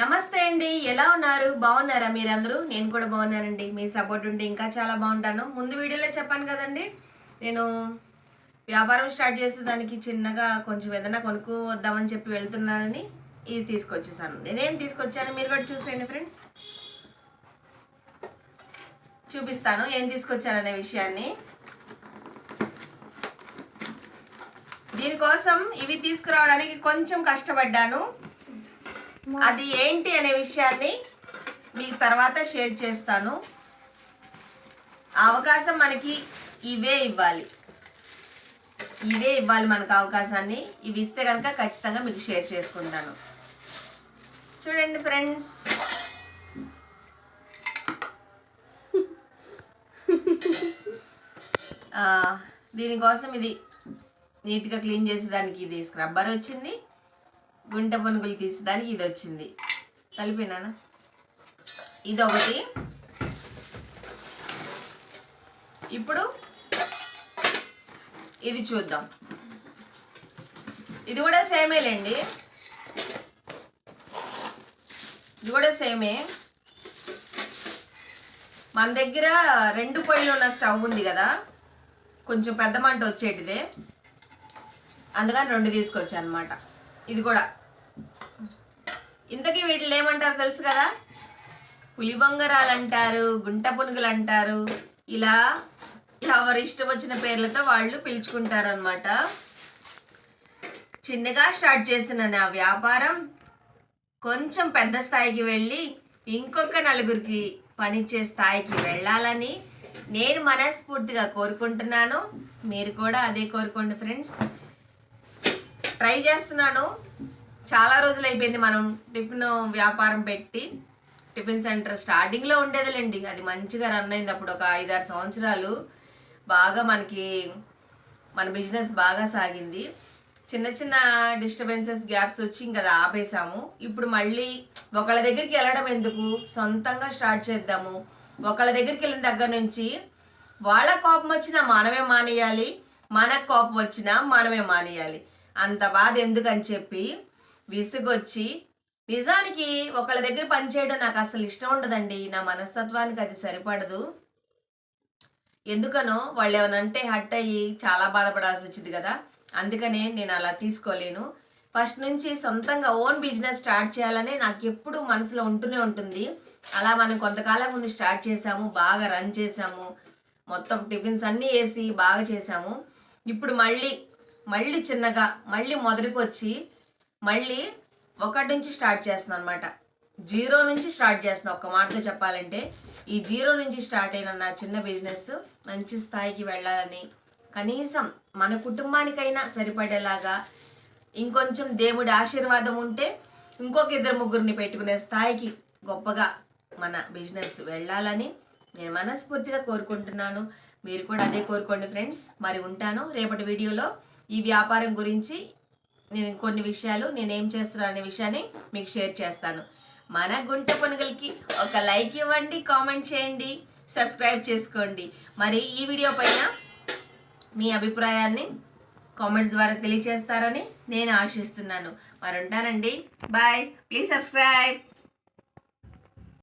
నమస్తే అండి. ఎలా ఉన్నారు? బాగున్నారా మీరందరూ? నేను కూడా బాగున్నానండి. మీ సపోర్ట్ ఉంటే ఇంకా చాలా బాగుంటాను. ముందు వీడియోలో చెప్పాను కదండి. నేను వ్యాపారం స్టార్ట్ చేసేదానికి చిన్నగా కొంచెం ఏదైనా కొనుక్కు వద్దామని చెప్పి వెళ్తున్నానని ఇది తీసుకొచ్చేసాను. నేనేం తీసుకొచ్చాను? మీరు కూడా చూసేయండి ఫ్రెండ్స్. చూపిస్తాను. ఏం తీసుకొచ్చాననే విషయాన్ని. దీనికోసం ఇవి తీసుకురావడానికి కొంచెం కష్టపడ్డాను. అది ఏంటి అనే విషయాన్ని మీకు తర్వాత షేర్ చేస్తాను. అవకాశం మనకి ఇవే ఇవ్వాలి. ఇవే ఇవ్వాలి మనకు అవకాశాన్ని. ఇవి ఇస్తే కనుక ఖచ్చితంగా మీకు షేర్ చేసుకుంటాను. చూడండి ఫ్రెండ్స్. దీనికోసం ఇది నీట్గా క్లీన్ చేసేదానికి ఇది స్క్రబ్బర్ వచ్చింది. గుంట పనుగులు తీసేదానికి ఇది వచ్చింది. కలిపినానా ఇది ఒకటి ఇప్పుడు ఇది చూద్దాం. ఇది కూడా సేమేలేండి ఇది కూడా సేమే. మన దగ్గర రెండు పొయ్యిలు ఉన్న స్టవ్ ఉంది కదా. కొంచెం పెద్ద మంట వచ్చేటిదే. అందుకని రెండు తీసుకొచ్చా అనమాట ఇది కూడా. ఇంతకీ వీటిని ఏమంటారు తెలుసు కదా? పులిబొంగరాలు అంటారు గుంట పునుగులు అంటారు ఇలా ఎవరి ఇష్టం వచ్చిన పేర్లతో వాళ్ళు పిలుచుకుంటారు అనమాట చిన్నగా స్టార్ట్ చేసిన నా వ్యాపారం కొంచెం పెద్ద స్థాయికి వెళ్ళి ఇంకొక నలుగురికి పనిచ్చే స్థాయికి వెళ్ళాలని నేను మనస్ఫూర్తిగా కోరుకుంటున్నాను. మీరు కూడా అదే కోరుకోండి ఫ్రెండ్స్. ట్రై చేస్తున్నాను. చాలా రోజులు అయిపోయింది మనం టిఫిన్ వ్యాపారం పెట్టి. టిఫిన్ సెంటర్ స్టార్టింగ్లో ఉండేదిలేండి. అది మంచిగా రన్ అయింది. అప్పుడు ఒక ఐదారు సంవత్సరాలు బాగా మనకి మన బిజినెస్ బాగా సాగింది. చిన్న చిన్న డిస్టర్బెన్సెస్ గ్యాప్స్ వచ్చి ఇంకా అది ఆపేసాము. ఇప్పుడు మళ్ళీ ఒకళ్ళ దగ్గరికి వెళ్ళడం ఎందుకు? సొంతంగా స్టార్ట్ చేద్దాము. ఒకళ్ళ దగ్గరికి వెళ్ళిన దగ్గర నుంచి వాళ్ళ కోపం వచ్చినా మనమే మానేయాలి. మనకు కోపం వచ్చినా మనమే మానేయాలి. అంత బాధ ఎందుకని చెప్పి విసుగొచ్చి నిజానికి ఒకళ్ళ దగ్గర పనిచేయడం నాకు అసలు ఇష్టం ఉండదండి. నా మనస్తత్వానికి అది సరిపడదు. ఎందుకనో వాళ్ళు ఏమైనా అంటే హట్ అయ్యి చాలా బాధపడాల్సి వచ్చింది కదా. అందుకనే నేను అలా తీసుకోలేను. ఫస్ట్ నుంచి సొంతంగా ఓన్ బిజినెస్ స్టార్ట్ చేయాలని నాకు ఎప్పుడు మనసులో ఉంటూనే ఉంటుంది. అలా మనం కొంతకాలం ముందు స్టార్ట్ చేసాము బాగా రన్ చేసాము మొత్తం టిఫిన్స్ అన్నీ వేసి బాగా చేసాము ఇప్పుడు మళ్ళీ మళ్ళీ చిన్నగా మళ్ళీ మొదటికి వచ్చి మళ్ళీ ఒకటి నుంచి స్టార్ట్ చేస్తున్నాను అనమాట జీరో నుంచి స్టార్ట్ చేస్తున్నా. ఒక మాటలో చెప్పాలంటే ఈ జీరో నుంచి స్టార్ట్ అయిన నా చిన్న బిజినెస్ మంచి స్థాయికి వెళ్ళాలని కనీసం మన కుటుంబానికైనా సరిపడేలాగా ఇంకొంచెం దేవుడి ఆశీర్వాదం ఉంటే ఇంకొక ఇద్దరు ముగ్గురిని పెట్టుకునే స్థాయికి గొప్పగా మన బిజినెస్ వెళ్ళాలని నేను మనస్ఫూర్తిగా కోరుకుంటున్నాను. మీరు కూడా అదే కోరుకోండి ఫ్రెండ్స్. మరి ఉంటాను రేపటి వీడియోలో. ఈ వ్యాపారం గురించి నేను కొన్ని విషయాలు నేను ఏం చేస్తున్నాను అనే విషయాన్ని మీకు షేర్ చేస్తాను. మన గుంట పునుగులకి ఒక లైక్ ఇవ్వండి కామెంట్ చేయండి సబ్స్క్రైబ్ చేసుకోండి. మరి ఈ వీడియో పైన మీ అభిప్రాయాన్ని కామెంట్స్ ద్వారా తెలియచేస్తారని నేను ఆశిస్తున్నాను. మరి ఉంటానండి. బాయ్. Please subscribe.